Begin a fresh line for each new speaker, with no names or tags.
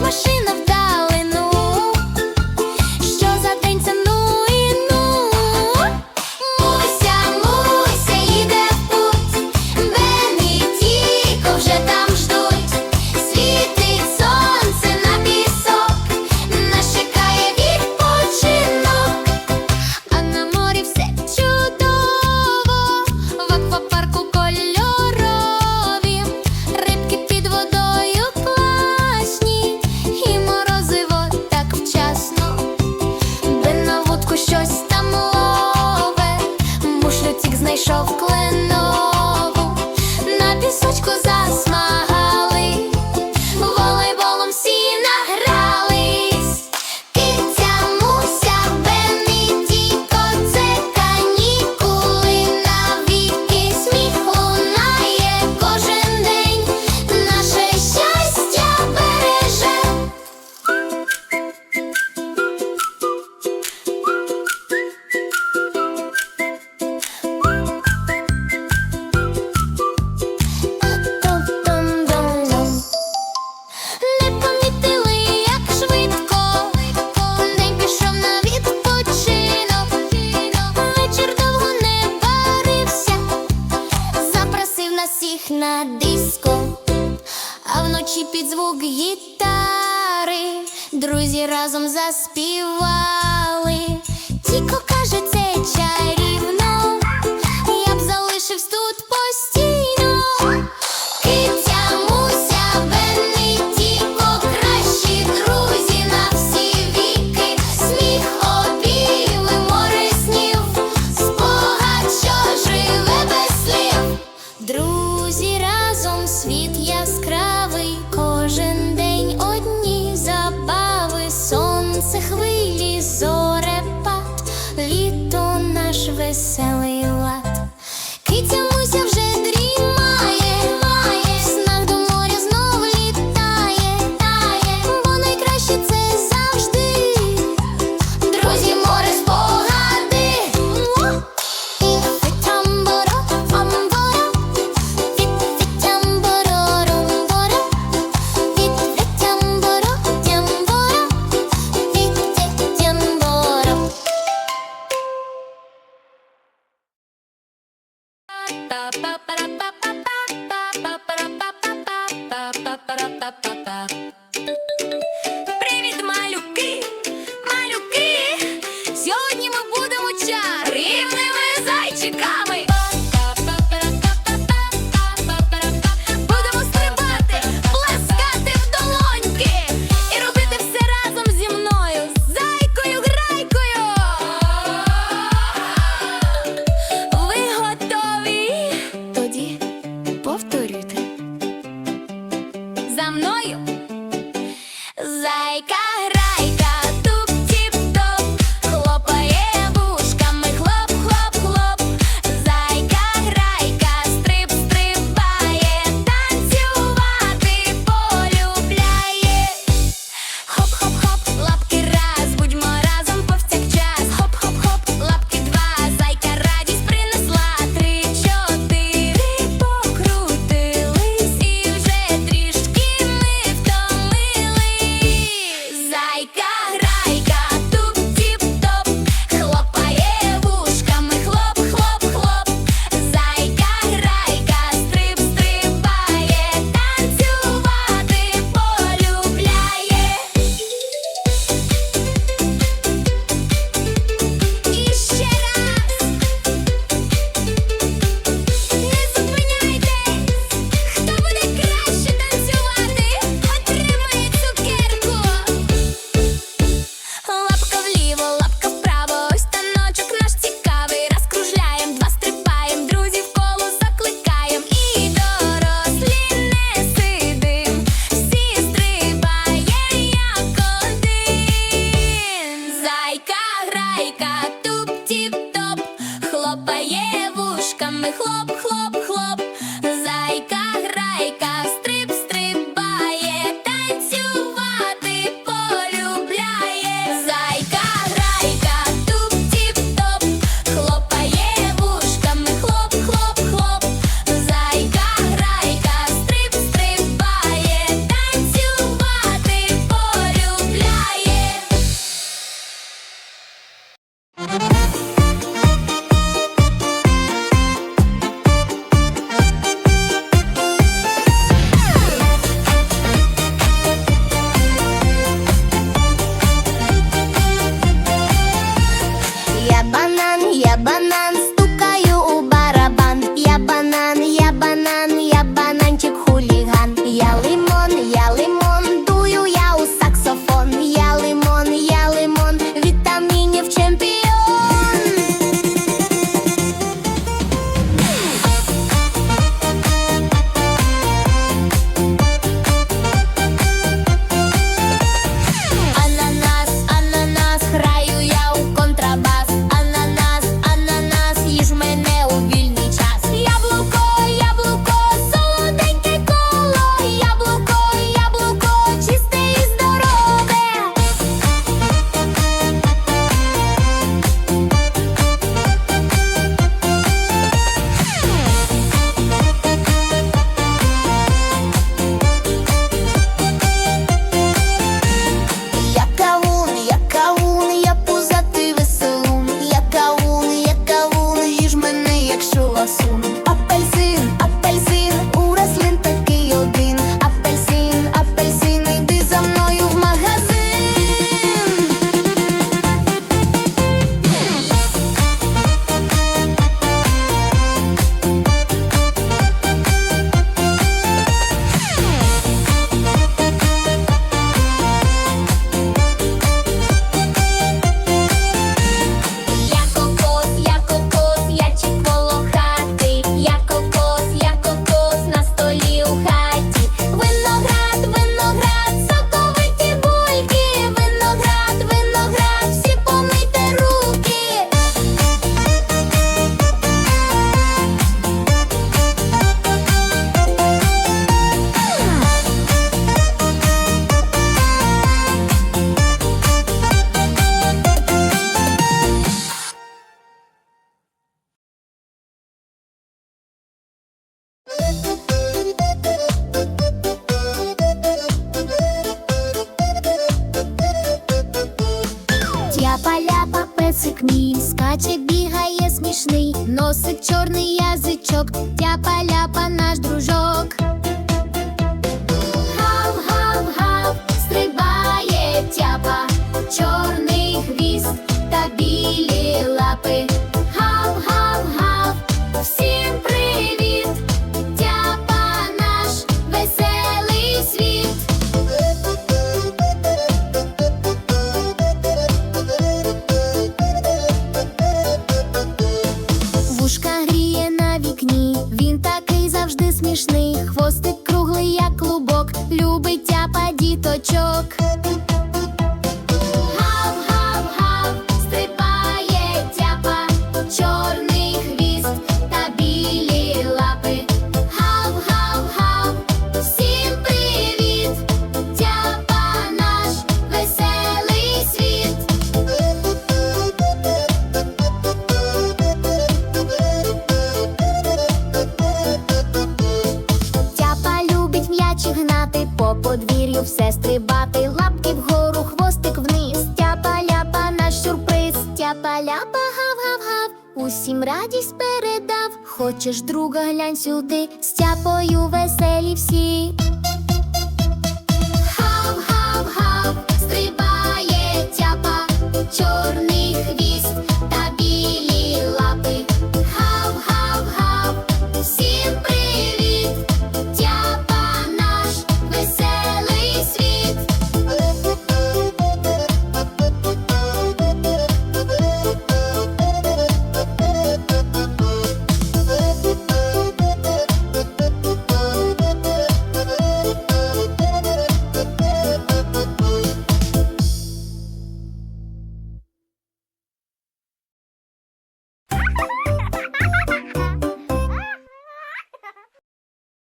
my звук гітари, друзі разом заспівали, Тіко каже, це чай.
Привіт, малюки, малюки. Сьогодні ми будемо чарівними. Зайка гра.
Скаче, бігає смішний, носик чорний язичок, тяпа ляпа наш дружок. Тяпа подвір'ю все стрибати, лапки вгору, хвостик вниз. Тяпа ляпа наш сюрприз. Тяпа ляпа гав-гав-гав. Усім радість передав. Хочеш друга глянь сюди, з тяпою веселі всі. Гав-гав-гав, стрибає тяпа,